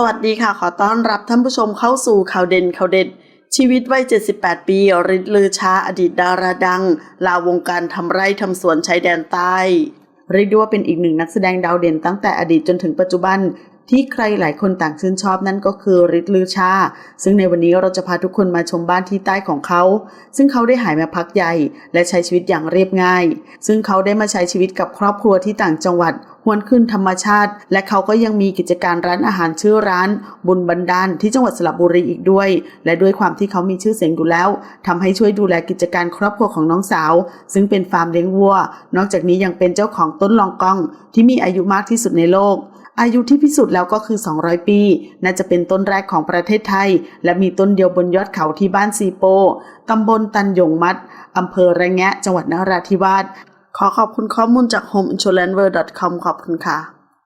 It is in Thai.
สวัสดีค่ะ ขอต้อนรับท่านผู้ชมเข้าสู่ข่าวเด่นข่าวเด็ด ชีวิตวัย 78 ปีริดลือชาอดีตดาราดัง ลาวงการทำไร่ทำสวนชายแดนใต้เรียกได้ว่าเป็นอีกหนึ่งนักแสดงดาวเด่นตั้งแต่อดีตจนถึงปัจจุบัน ที่ใครหลายคนต่างชื่นชอบนั่นก็คือริดลือชา ซึ่งในวันนี้เราจะพาทุกคนมาชมบ้านที่ใต้ของเขา ซึ่งเขาได้หายมาพักใหญ่และใช้ชีวิตอย่างเรียบง่าย ซึ่งเขาได้มาใช้ชีวิตกับครอบครัวที่ต่างจังหวัดหวนขึ้นธรรมชาติ และเขาก็ยังมีกิจการร้านอาหารชื่อร้าน บุญบันดาลที่จังหวัดสระบุรีอีกด้วย และด้วยความที่เขามีชื่อเสียงอยู่แล้วทำให้ช่วยดูแลกิจการครอบครัวของน้องสาว ซึ่งเป็นฟาร์มเลี้ยงวัว นอกจากนี้ยังเป็นเจ้าของต้นลองกองที่มีอายุมากที่สุดในโลก อายุที่พิสูจน์แล้วก็คือ 200 ปี น่าจะเป็นต้นแรกของประเทศไทย และมีต้นเดียวบนยอดเขาที่บ้านซีโปตำบลตันยงมัดอำเภอระแงะ จังหวัดนราธิวาส ขอขอบคุณข้อมูลจาก homeinsuranceworld.com ขอบคุณค่ะ